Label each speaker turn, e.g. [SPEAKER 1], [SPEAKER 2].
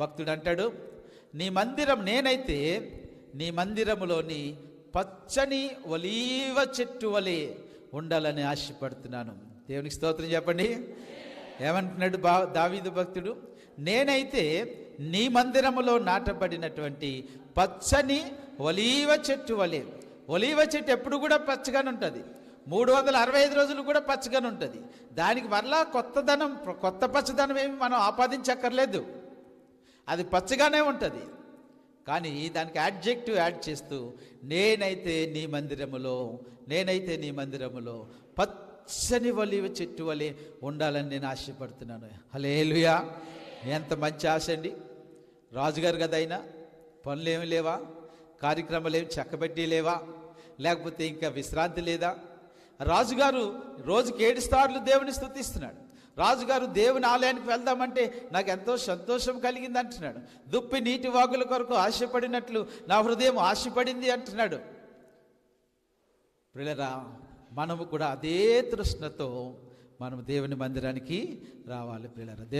[SPEAKER 1] భక్తుడు అంటాడు నీ మందిరం నేనైతే నీ మందిరములోని పచ్చని ఒలీవ చెట్టు వలె ఉండాలని ఆశపడుతున్నాను. దేవునికి స్తోత్రం చెప్పండి. ఏమంటున్నాడు బా దావీదు భక్తుడు నేనైతే నీ మందిరములో నాటబడినటువంటి పచ్చని ఒలీవ చెట్టు వలె ఒలీవ చెట్టు ఎప్పుడు కూడా పచ్చగానే ఉంటుంది. మూడు వందల అరవై ఐదు రోజులు కూడా పచ్చగానే ఉంటుంది. దానికి మరలా కొత్తదనం కొత్త పచ్చదనం ఏమి మనం ఆపాదించక్కర్లేదు. అది పచ్చగానే ఉంటుంది. కానీ దానికి యాడ్జెక్టివ్ యాడ్ చేస్తూ నేనైతే నీ మందిరములో నేనైతే నీ మందిరములో పచ్చని వలివ చెట్టు వలి ఉండాలని నేను ఆశపడుతున్నాను. హలేలుయా ఎంత మంచి ఆశ అండి. రాజుగారు కదైనా పనులు ఏమి లేవా? కార్యక్రమాలు ఏమి చక్కబెట్టి లేవా? లేకపోతే ఇంకా విశ్రాంతి లేదా? రాజుగారు రోజుకి ఏడు సార్లు దేవుని స్థుతిస్తున్నాడు. రాజుగారు దేవుని ఆలయానికి వెళ్దామంటే నాకు ఎంతో సంతోషం కలిగింది అంటున్నాడు. దుప్పి నీటి వాగుల కొరకు ఆశపడినట్లు నా హృదయం ఆశపడింది అంటున్నాడు. ప్రిలరా మనము కూడా అదే తృష్ణతో మనము దేవుని మందిరానికి రావాలి ప్రిలరా